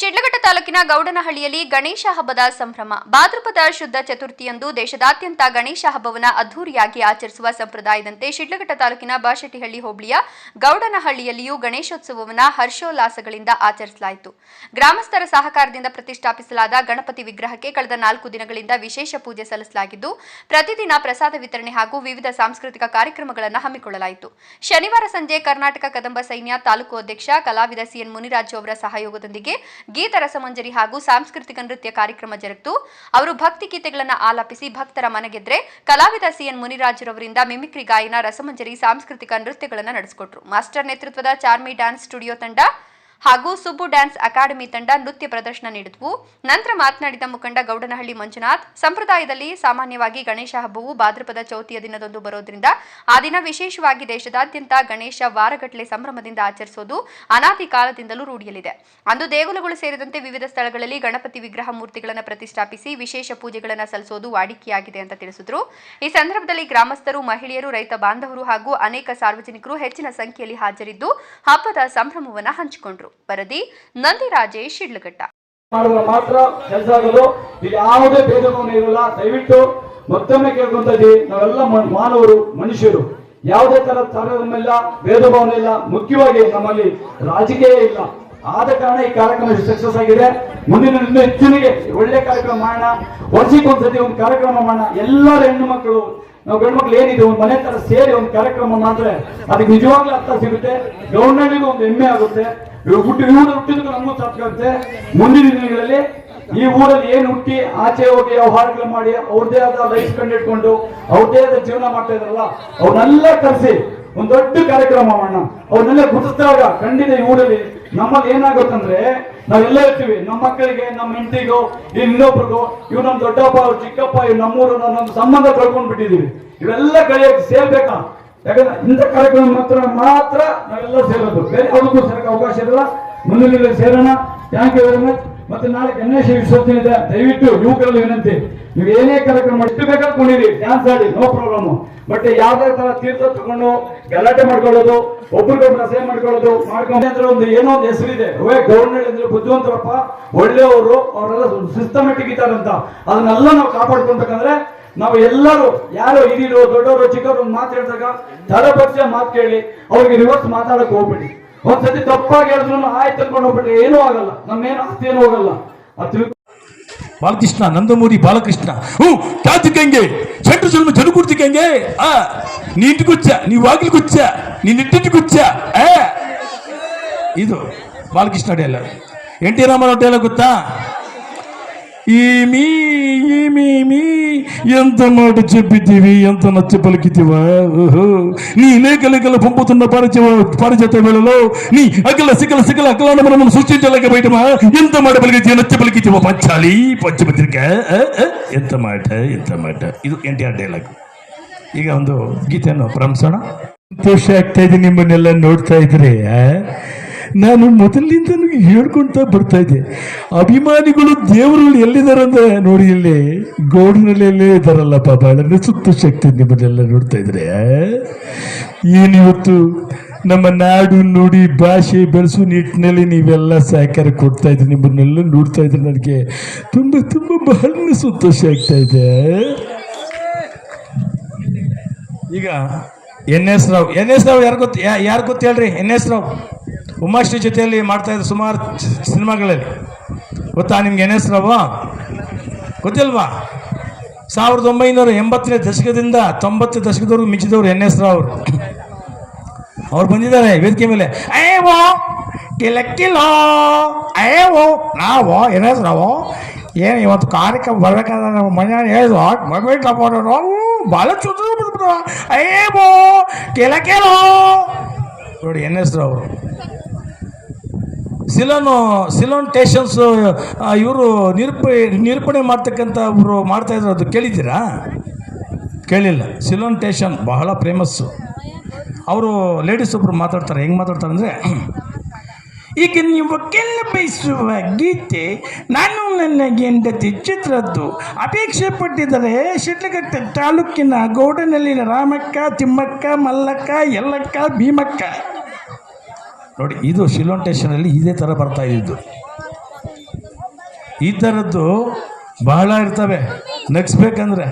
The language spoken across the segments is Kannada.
ಶಿಡ್ಲಘಟ್ಟ ತಾಲೂಕಿನ ಗೌಡನಹಳ್ಳಿಯಲ್ಲಿ ಗಣೇಶ ಹಬ್ಬದ ಸಂಭ್ರಮ. ಭಾದ್ರಪದ ಶುದ್ಧ ಚತುರ್ಥಿಯಂದು ದೇಶದಾದ್ಯಂತ ಗಣೇಶ ಹಬ್ಬವನ್ನು ಅದ್ದೂರಿಯಾಗಿ ಆಚರಿಸುವ ಸಂಪ್ರದಾಯದಂತೆ ಶಿಡ್ಲಘಟ್ಟ ತಾಲೂಕಿನ ಬಾಶೆಟ್ಟಿಹಳ್ಳಿ ಹೋಬಳಿಯ ಗೌಡನಹಳ್ಳಿಯಲ್ಲಿಯೂ ಗಣೇಶೋತ್ಸವವನ್ನು ಹರ್ಷೋಲ್ಲಾಸಗಳಿಂದ ಆಚರಿಸಲಾಯಿತು. ಗ್ರಾಮಸ್ಥರ ಸಹಕಾರದಿಂದ ಪ್ರತಿಷ್ಠಾಪಿಸಲಾದ ಗಣಪತಿ ವಿಗ್ರಹಕ್ಕೆ ಕಳೆದ ನಾಲ್ಕು ದಿನಗಳಿಂದ ವಿಶೇಷ ಪೂಜೆ ಸಲ್ಲಿಸಲಾಗಿದ್ದು, ಪ್ರತಿದಿನ ಪ್ರಸಾದ ವಿತರಣೆ ಹಾಗೂ ವಿವಿಧ ಸಾಂಸ್ಕೃತಿಕ ಕಾರ್ಯಕ್ರಮಗಳನ್ನು ಹಮ್ಮಿಕೊಳ್ಳಲಾಯಿತು. ಶನಿವಾರ ಸಂಜೆ ಕರ್ನಾಟಕ ಕದಂಬ ಸೈನ್ಯ ತಾಲೂಕು ಅಧ್ಯಕ್ಷ ಕಲಾವಿದ ಸಿಎನ್ ಮುನಿರಾಜು ಅವರ ಸಹಯೋಗದೊಂದಿಗೆ ಗೀತ ರಸಮಂಜರಿ ಹಾಗೂ ಸಾಂಸ್ಕೃತಿಕ ನೃತ್ಯ ಕಾರ್ಯಕ್ರಮ ಜರುಗಿತು. ಅವರು ಭಕ್ತಿ ಗೀತೆಗಳನ್ನು ಆಲಾಪಿಸಿ ಭಕ್ತರ ಮನಗೆದ್ರೆ ಕಲಾವಿದ ಸಿಎನ್ ಮುನಿರಾಜುರವರಿಂದ ಮಿಮಿಕ್ರಿ ಗಾಯನ, ರಸಮಂಜರಿ, ಸಾಂಸ್ಕೃತಿಕ ನೃತ್ಯಗಳನ್ನು ನಡೆಸಿಕೊಟ್ರು. ಮಾಸ್ಟರ್ ನೇತೃತ್ವದ ಚಾರ್ಮಿ ಡ್ಯಾನ್ಸ್ ಸ್ಟುಡಿಯೋ ತಂಡ ಹಾಗೂ ಸುಬ್ಬು ಡ್ಯಾನ್ಸ್ ಅಕಾಡೆಮಿ ತಂಡ ನೃತ್ಯ ಪ್ರದರ್ಶನ ನೀಡಿದ್ವು. ನಂತರ ಮಾತನಾಡಿದ ಮುಖಂಡ ಗೌಡನಹಳ್ಳಿ ಮಂಜುನಾಥ್, ಸಂಪ್ರದಾಯದಲ್ಲಿ ಸಾಮಾನ್ಯವಾಗಿ ಗಣೇಶ ಹಬ್ಬವು ಭಾದ್ರಪದ ಚೌತಿಯ ದಿನದಂದು ಬರೋದ್ರಿಂದ ಆ ದಿನ ವಿಶೇಷವಾಗಿ ದೇಶದಾದ್ಯಂತ ಗಣೇಶ ವಾರಗಟ್ಟಲೆ ಸಂಭ್ರಮದಿಂದ ಆಚರಿಸೋದು ಅನಾದಿ ಕಾಲದಿಂದಲೂ ರೂಢಿಯಲ್ಲಿದೆ. ಅಂದು ದೇಗುಲಗಳು ಸೇರಿದಂತೆ ವಿವಿಧ ಸ್ಥಳಗಳಲ್ಲಿ ಗಣಪತಿ ವಿಗ್ರಹ ಮೂರ್ತಿಗಳನ್ನು ಪ್ರತಿಷ್ಠಾಪಿಸಿ ವಿಶೇಷ ಪೂಜೆಗಳನ್ನು ಸಲ್ಲಿಸೋದು ವಾಡಿಕೆಯಾಗಿದೆ ಅಂತ ತಿಳಿಸಿದ್ರು. ಈ ಸಂದರ್ಭದಲ್ಲಿ ಗ್ರಾಮಸ್ಥರು, ಮಹಿಳೆಯರು, ರೈತ ಬಾಂಧವರು ಹಾಗೂ ಅನೇಕ ಸಾರ್ವಜನಿಕರು ಹೆಚ್ಚಿನ ಸಂಖ್ಯೆಯಲ್ಲಿ ಹಾಜರಿದ್ದು ಹಬ್ಬದ ಸಂಭ್ರಮವನ್ನು ಹಂಚಿಕೊಂಡ್ರು. ವರದಿ ನಂದಿರಾಜೇಶ್ ಶಿಡ್ಲಘಟ್ಟ. ಮಾಡಿದ್ರೆ ಮಾತ್ರ ಕೆಲಸ ಆಗೋದು ಇಲ್ಲಿ ಯಾವುದೇ ಭೇದ ಇರಲ್ಲ ದಯವಿಟ್ಟು ಮತ್ತೊಮ್ಮೆ ಕೇಳ್ಕೊಂತದ್ದು ನಾವೆಲ್ಲ ಮಾನವರು, ಮನುಷ್ಯರು. ಯಾವುದೇ ತರ ತಾರತಮ್ಯ ಭೇದ ಭಾವನೆ ಇಲ್ಲ ಮುಖ್ಯವಾಗಿ ನಮ್ಮಲ್ಲಿ ರಾಜಕೀಯ ಇಲ್ಲ. ಆದ ಕಾರಣ ಈ ಕಾರ್ಯಕ್ರಮ ಸಕ್ಸಸ್ ಆಗಿದೆ? ಮುಂದಿನ ಇನ್ನೂ ಹೆಚ್ಚಿನಿಗೆ ಒಳ್ಳೆ ಕಾರ್ಯಕ್ರಮ ಮಾಡೋಣ. ವರ್ಷಕ್ಕೊಂದ್ಸತಿ ಒಂದು ಕಾರ್ಯಕ್ರಮ ಮಾಡೋಣ. ಎಲ್ಲರ ಹೆಣ್ಣು ಮಕ್ಕಳು ನಾವು ಗಂಡು ಮಕ್ಳು ಏನಿದೆ, ಒಂದು ಮನೆ ತರ ಸೇರಿ ಒಂದು ಕಾರ್ಯಕ್ರಮ ಮಾಡಿದ್ರೆ ಅದಕ್ಕೆ ನಿಜವಾಗ್ಲೂ ಅರ್ಥ ಸಿಗುತ್ತೆ. ಗೌರ್ಮೆಂಟ್ಗೂ ಒಂದು ಹೆಮ್ಮೆ ಆಗುತ್ತೆ. ಇವಾಗ ಹುಟ್ಟು, ಇವರು ಹುಟ್ಟಿದ್ರು ನಮಗೂ ಸಾಕಾಗುತ್ತೆ ಮುಂದಿನ ದಿನಗಳಲ್ಲಿ ಈ ಊರಲ್ಲಿ ಏನು ಹುಟ್ಟಿ, ಆಚೆ ಹೋಗಿ ವ್ಯವಹಾರಗಳು ಮಾಡಿ ಅವ್ರದೇ ಆದ ಲೈಫ್ ಕಂಡಿಟ್ಕೊಂಡು ಅವ್ರದೇ ಆದ ಜೀವನ ಮಾಡ್ತಾ ಇದ್ರಲ್ಲ ಅವ್ರನ್ನೆಲ್ಲ ಕರೆಸಿ, ಒಂದು ದೊಡ್ಡ ಕಾರ್ಯಕ್ರಮ ಮಾಡೋಣ. ಅವ್ರನ್ನೆಲ್ಲ ಗುರುತಿಸಿದಾಗ ಖಂಡಿತ ಈ ಊರಲ್ಲಿ ನಮ್ಮಲ್ಲಿ ಏನಾಗುತ್ತಂದ್ರೆ ನಾವೆಲ್ಲ ಇರ್ತೀವಿ. ನಮ್ಮ ಮಕ್ಕಳಿಗೆ, ನಮ್ಮ ಹೆಂಡತಿಗೂ, ಇನ್ನೊಬ್ರಿಗೂ ಇವ್ ನಮ್ಮ ದೊಡ್ಡಪ್ಪ ಅವ್ರ ಚಿಕ್ಕಪ್ಪ ಇವ್ ನಮ್ಮೂರು ನಮ್ಮ ಸಂಬಂಧ ಕಳ್ಕೊಂಡ್ ಬಿಟ್ಟಿದೀವಿ ಇವೆಲ್ಲ ಕಳಿಯೋಕೆ ಸೇರ್ಬೇಕಾ? ಯಾಕಂದ್ರೆ ಇಂಥ ಕಾರ್ಯಕ್ರಮ ಮಾತ್ರ ಮಾತ್ರ ನಾವೆಲ್ಲ ಸೇರೋದು. ಬೇರೆ ಯಾವುದಕ್ಕೂ ಸೇರಕ್ಕೆ ಅವಕಾಶ ಇರಲ್ಲ. ಮುಂದಿನ ಸೇರೋಣ. ಥ್ಯಾಂಕ್ ಯು ವೆರಿ ಮಚ್ ಮತ್ತೆ ನಾಳೆ ಗಣೇಶ ವಿಸರ್ಜನೆ ಇದೆ. ದಯವಿಟ್ಟು ಯುವಕರಲ್ಲಿ ವಿನಂತಿ. ನೀವು ಏನೇ ಕಾರ್ಯಕ್ರಮ ಎಷ್ಟು ಬೇಕಾದ್ರೆ ಕೊಂಡಿರಿ. ಡ್ಯಾನ್ಸ್ ಆಡಿ ನೋ ಪ್ರಾಬ್ಲಮ್ ಬಟ್ ಯಾವ್ದೇ ತರ ತೀರ್ಥ ತಗೊಂಡು ಗಲಾಟೆ ಮಾಡ್ಕೊಳ್ಳೋದು, ಒಬ್ರಿಗೊಬ್ರು ಅಸಹ್ಯ ಮಾಡ್ಕೊಳ್ಳೋದು ಮಾಡ್ಕೊಂಡು ಒಂದು ಏನೋ ಒಂದು ಹೆಸರಿದೆ. ಓಯ್ ಗವರ್ನರ್ ಅಂದ್ರೆ ಬುದ್ಧಿವಂತರಪ್ಪ, ಒಳ್ಳೆಯವರು, ಅವರೆಲ್ಲ ಸಿಸ್ಟಮೆಟಿಕ್ ಇದ್ದಾರಂತ. ಅದನ್ನೆಲ್ಲ ನಾವು ಕಾಪಾಡ್ಕೊಳ್ಬೇಕಂದ್ರೆ ನಾವು ಎಲ್ಲರೂ, ಯಾರು ಹಿರಿಯರು, ದೊಡ್ಡವರು, ಚಿಕ್ಕವರು ಒಂದು ಮಾತು ಹೇಳಿದಾಗ ತರಪಕ್ಷ ಮಾತು ಕೇಳಿ, ಅವ್ರಿಗೆ ರಿವರ್ಸ್ ಮಾತಾಡಕ್ ಹೋಗ್ಬಿಡಿ. ಒಂದ್ಸತಿ ತಪ್ಪಾಗಿ ಹೇಳಿದ್ರು ಆಯ್ತು ಅನ್ಕೊಂಡು ಹೋಗ್ಬಿಟ್ರೆ ಏನೂ ಆಗಲ್ಲ. ನಮ್ಮೇನು ಆಸ್ತಿ ಏನು ಹೋಗಲ್ಲ ಅದು బాలకృష్ణ నందమూరి బాలకృష్ణ. కాదుకంగే చెట్టు జన్మ జనుకుర్తికంగే. నీ ఇంటికి వచ్చా నీ వాకిలికి వచ్చా నీ నిట్టింటికి వచ్చా ఏ? ఇదో Balakrishna dialogue NT Ramarao dialogue Gutta? ಡೇಲರ್ ಗೊತ್ತಾ ఈమి ఈమి ఈమి ఎంత మాట చెప్పితీవి ఎంత నచ్చ పలికితివా ఓహో నీ లేఖలేఖలు పంపుతున్న పరిచయ పరిచత వేళలో నీ అకల సికల సికల అకలాన మనం సృష్టించలేక బయటమా ఎంత మాట పలికితే నచ్చ పలికితివా పంచాలి పంచపత్రిక ಆ, ಆ, ಎಂತ ಮಾಟ ಎಂತ ಮಾಟ ಇದು ಎನ್ ಟಿ ಆರ್ ಡೈಲಾಗ್ ಈಗ ಒಂದು ಗೀತೆಯನ್ನು ಪ್ರಾರಂಭಿಸೋಣ ಸಂತೋಷ ಆಗ್ತಾ ಇದೆ ನಿಮ್ಮನ್ನೆಲ್ಲ ನೋಡ್ತಾ ಇದ್ರೆ ಆ? ನಾನು ಮೊದಲಿನಿಂದ ಹೇಳ್ಕೊಳ್ತಾ ಬರ್ತಾ ಇದ್ದೆ. ಅಭಿಮಾನಿಗಳು ದೇವರು ಎಲ್ಲಿದ್ದಾರೆ ಅಂದ್ರೆ ನೋಡಿ ಇಲ್ಲಿ ಗೋಡಿನಲ್ಲೇ ಇದ್ದಾರಲ್ಲಪ್ಪ ಅಂದ್ರೆ ಸುತ್ತ ಶಕ್ತಿ ನಿಮ್ಮನ್ನೆಲ್ಲ ನೋಡ್ತಾ ಇದ್ರೆ? ಏನಿವತ್ತು ನಮ್ಮ ನಾಡು ನುಡಿ ಭಾಷೆ ಬೆಳೆಸೋ ನಿಟ್ಟಿನಲ್ಲಿ ನೀವೆಲ್ಲ ಸಹಕಾರ ಕೊಡ್ತಾ ಇದ್ರಿ, ನಿಮ್ಮನ್ನೆಲ್ಲ ನೋಡ್ತಾ ಇದ್ರೆ ನನಗೆ ತುಂಬ ತುಂಬ ಬಹಳ ಸಂತೋಷ ಆಗ್ತಾ ಇದೆ. ಈಗ N S Rao, N S Rao ಯಾರು ಗೊತ್ತು ಯಾರು ಗೊತ್ತು ಹೇಳ್ರಿ? N S Rao. ಉಮಾಶ್ರೀ ಜೊತೆಯಲ್ಲಿ ಮಾಡ್ತಾ ಇದ್ದ ಸುಮಾರು ಸಿನಿಮಾಗಳಲ್ಲಿ. ಗೊತ್ತಾ ನಿಮ್ಗೆ ಎನ್ ಎಸ್ ಗೊತ್ತಿಲ್ವಾ? ಸಾವಿರದ ಒಂಬೈನೂರ ಎಂಬತ್ತನೇ ದಶಕದಿಂದ ತೊಂಬತ್ತು ದಶಕದವರೆಗೂ ಮಿಂಚಿದವರು ಎನ್ ಎಸ್ ರಾವ್ ಅವರು. ಅವ್ರು ಬಂದಿದ್ದಾರೆ ವೇದಿಕೆ ಮೇಲೆ. ಅಯ್ಯೋ ಕಿಲಕ್ಕಿಲೋ ಅಯ್ಯೋ ನಾವೋ ಎನ್ ಎಸ್ ರಾವ್ ಏನು ಇವತ್ತು ಕಾರ್ಯಕ್ರಮ ಬರಬೇಕಾದ್ರೆ ನಾವು ಮನೆಯಲ್ಲಿ ಹೇಳಿದ್ರು ಮೊಬೈಲ್ ತಗೊಂಡು ಭಾಳ ಚುಟ್ಟು ಬಂದ್ಬಿಟ್ಟು ಅಯ್ಯೋ ಕಿಲಕ್ಕಿಲೋ ನೋಡಿ ಎನ್ ಎಸ್ ರಾವ್ ಅವರು. ಸಿಲೋನು ಸಿಲೋನ್ ಟೇಷನ್ಸ್ ಇವರು ನಿರೂಪ, ನಿರೂಪಣೆ ಮಾಡ್ತಕ್ಕಂಥ ಒಬ್ಬರು ಮಾಡ್ತಾ ಇದ್ರು, ಅದು ಕೇಳಿದ್ದೀರಾ? ಕೇಳಿಲ್ಲ. ಸಿಲೋನ್ ಟೇಷನ್ ಬಹಳ ಫೇಮಸ್ಸು ಅವರು ಲೇಡೀಸ್ ಒಬ್ಬರು ಮಾತಾಡ್ತಾರೆ. ಹೆಂಗೆ ಮಾತಾಡ್ತಾರೆ ಅಂದರೆ ಈಗ ನೀವು ಕೆಲ ಬಯಸುವ ಗೀತೆ, ನಾನು ನನ್ನ ಗೆಂಡತಿ ಚಿತ್ರದ್ದು. ಅಪೇಕ್ಷೆ ಪಟ್ಟಿದ್ದರೆ ಶಿಡ್ಲಘಟ್ಟ ತಾಲೂಕಿನ ಗೌಡನಲ್ಲಿನ ರಾಮಕ್ಕ, ತಿಮ್ಮಕ್ಕ, ಮಲ್ಲಕ್ಕ ಎಲ್ಲಕ್ಕ ಭೀಮಕ್ಕ. ನೋಡಿ ಇದು ಶಿಲೋನ್ ಸ್ಟೇಷನಲ್ಲಿ ಇದೇ ಥರ ಬರ್ತಾ ಇದ್ದಿದ್ದು ಈ ಥರದ್ದು ಬಹಳ ಇರ್ತವೆ ನಗ್ಸ್ಬೇಕಂದ್ರೆ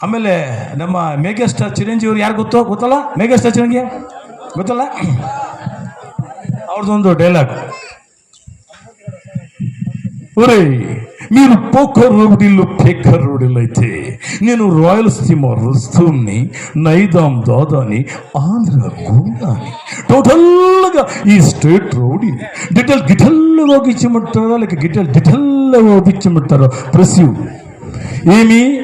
ಆಮೇಲೆ ನಮ್ಮ ಮೇಘಸ್ಟಾರ್ ಚಿರಂಜೀವಿ ಅವ್ರು ಯಾರು ಗೊತ್ತೋ ಗೊತ್ತಲ್ಲ ಮೇಘಸ್ಟಾರ್ ಚಿರಂಜೀವಿ ಗೊತ್ತಲ್ಲ ಅವ್ರದ್ದೊಂದು డైలాగ్ ఒరే మీరు పోకర్ రోడ్డిల్లు పేకర్ రోడ్డిల్లు అయితే నేను రాయలసీమ రుస్తుని నైదాం దాదాని ఆంధ్ర గుండాని ఈ ಸ್ಟೇಟ್ రోడ్. ಡಿಟೇಲ್ ಗಿಟಲ್ ಹೋಗಿಚ್ಚಿ ಮುಟ್ಟಾರೋ లేక ಗಿಟಲ್ ಡಿಟಲ್ ಹೋಗಿಚ್ಚಿ ಮುಟ್ಟಾರೋ ఏమి?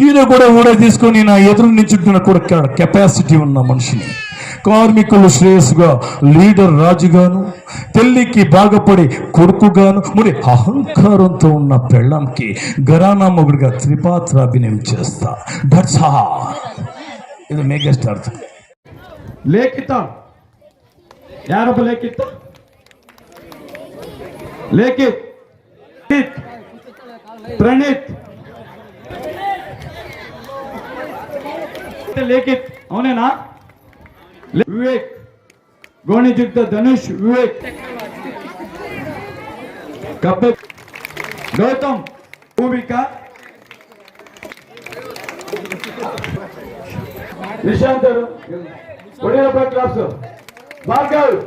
చీర కూడా ఊడ తీసుకొని నా ఎదురు నించుంటున్న కూడా కెపాసిటీ ఉన్న మనిషిని. కార్మికులు శ్రేయస్గా లీడర్ రాజుగాను తల్లికి బాగపడి కొడుకుగాను మరి అహంకారంతో ఉన్న పెళ్ళంకి గరానా మొగుడిగా త్రిపాత్ర అభినయం చేస్తా. దట్స్ ఇది మెగాస్టార్. లేఖితం. ಯಾರೊಬ್ಬ ಲೇಖಿತ ಲೇಖಿತ್ ಪ್ರಣೀತ್. ಪ್ರಣೀತ್ ಲೇಖಿತ್ ಅವನೇನಾ ಲೇ- ವಿವೇಕ್ ಗೋಣಿಜಿದ್ದ ಧನುಷ್ ವಿವೇಕ್ ಕಬ್ಬೆ ಗೌತಮ್ ಭೂಮಿಕಾ ನಿಶಾಂತ್ ಅವರು ಹೊಡೆಯಪ್ಪ ಕ್ಲಾಸ್ భార్గవ్